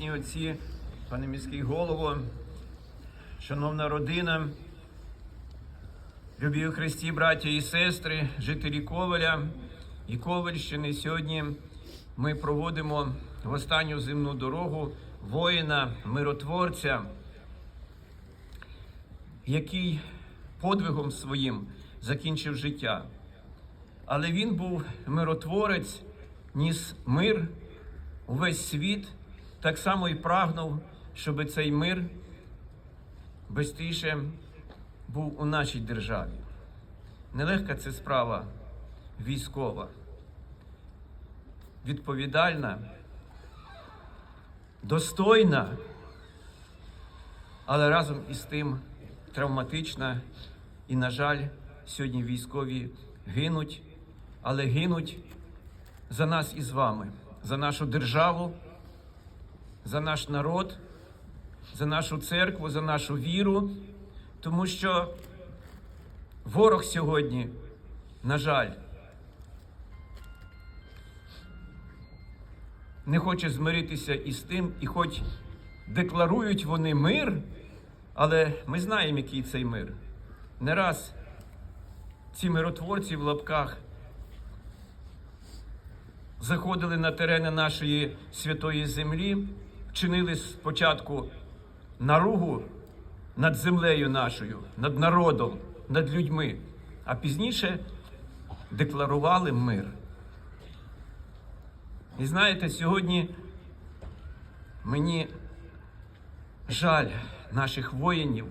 Небесні Отці, пане міський голово, шановна родина, любі у Христі, браття і сестри, жителі Ковеля і Ковельщини. Сьогодні ми проводимо в останню земну дорогу воїна, миротворця, який подвигом своїм закінчив життя. Але він був миротворець, ніс мир у весь світ, так само і прагнув, щоб цей мир безстіше був у нашій державі. Нелегка це справа військова, відповідальна, достойна, але разом із тим травматична. І, на жаль, сьогодні військові гинуть, але гинуть за нас і з вами, за нашу державу, за наш народ, за нашу церкву, за нашу віру, тому що ворог сьогодні, на жаль, не хоче змиритися із тим, і хоч декларують вони мир, але ми знаємо, який цей мир. Не раз ці миротворці в лапках заходили на терени нашої святої землі, вчинили спочатку наругу над землею нашою, над народом, над людьми, а пізніше декларували мир. І знаєте, сьогодні мені жаль наших воїнів,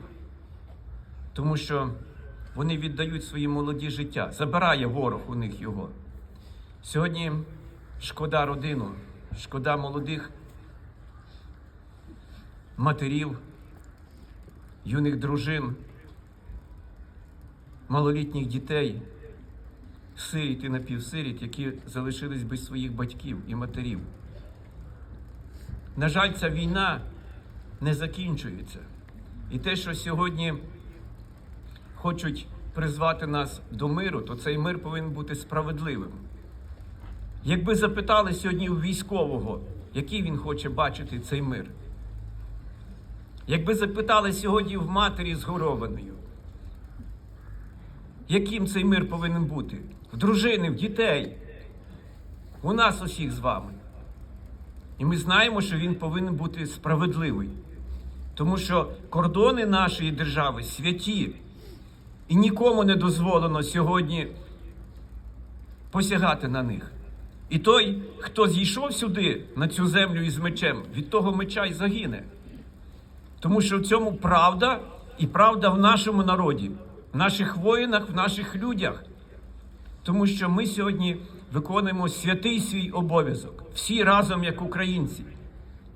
тому що вони віддають свої молоді життя, забирає ворог у них його. Сьогодні шкода родину, шкода молодих матерів, юних дружин, малолітніх дітей, сиріт і напівсиріт, які залишились без своїх батьків і матерів. На жаль, ця війна не закінчується. І те, що сьогодні хочуть призвати нас до миру, то цей мир повинен бути справедливим. Якби запитали сьогодні у військового, який він хоче бачити цей мир, якби запитали сьогодні в матері згорованою, яким цей мир повинен бути? В дружини, в дітей, у нас усіх з вами. І ми знаємо, що він повинен бути справедливий. Тому що кордони нашої держави святі, і нікому не дозволено сьогодні посягати на них. І той, хто зійшов сюди, на цю землю із мечем, від того меча й загине. Тому що в цьому правда і правда в нашому народі, в наших воїнах, в наших людях. Тому що ми сьогодні виконуємо святий свій обов'язок, всі разом, як українці,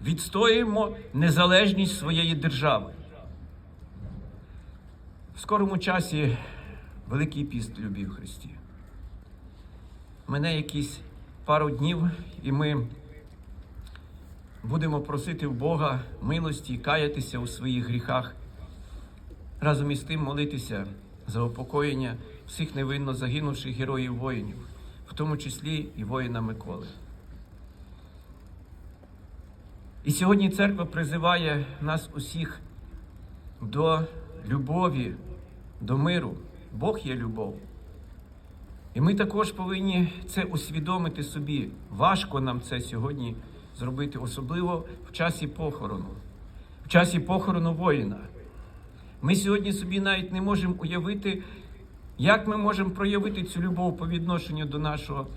відстоюємо незалежність своєї держави. В скорому часі Великий піст любі в Христі. Мене якісь пару днів, і ми будемо просити в Бога милості, каятися у своїх гріхах, разом із тим молитися за упокоєння всіх невинно загинувших героїв воїнів, в тому числі і воїна Миколи. І сьогодні церква призиває нас усіх до любові, до миру. Бог є любов. І ми також повинні це усвідомити собі. Важко нам це сьогодні зробити, особливо в часі похорону, в часі похорону воїна. Ми сьогодні собі навіть не можемо уявити, як ми можемо проявити цю любов по відношенню до нашого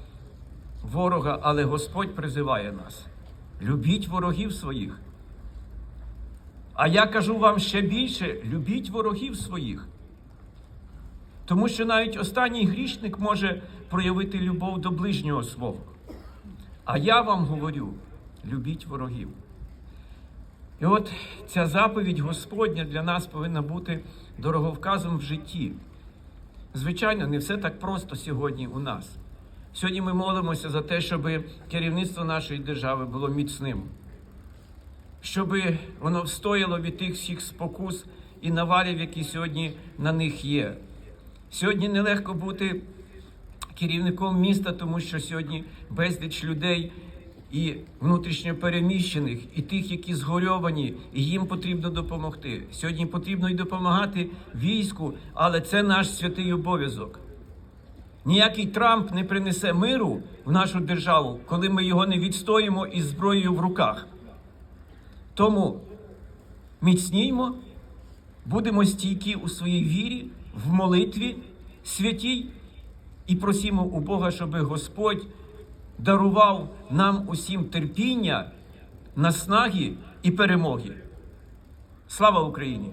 ворога, але Господь призиває нас. Любіть ворогів своїх. А я кажу вам ще більше: любіть ворогів своїх. Тому що навіть останній грішник може проявити любов до ближнього свого. А я вам говорю: любіть ворогів. І от ця заповідь Господня для нас повинна бути дороговказом в житті. Звичайно, не все так просто сьогодні у нас. Сьогодні ми молимося за те, щоб керівництво нашої держави було міцним, щоб воно встояло від тих всіх спокус і навалів, які сьогодні на них є. Сьогодні нелегко бути керівником міста, тому що сьогодні безліч людей і внутрішньо переміщених, і тих, які згорьовані, і їм потрібно допомогти. Сьогодні потрібно й допомагати війську, але це наш святий обов'язок. Ніякий Трамп не принесе миру в нашу державу, коли ми його не відстоїмо із зброєю в руках. Тому міцніємо, будемо стійкі у своїй вірі, в молитві святій і просімо у Бога, щоб Господь дарував нам усім терпіння, наснаги і перемоги. Слава Україні!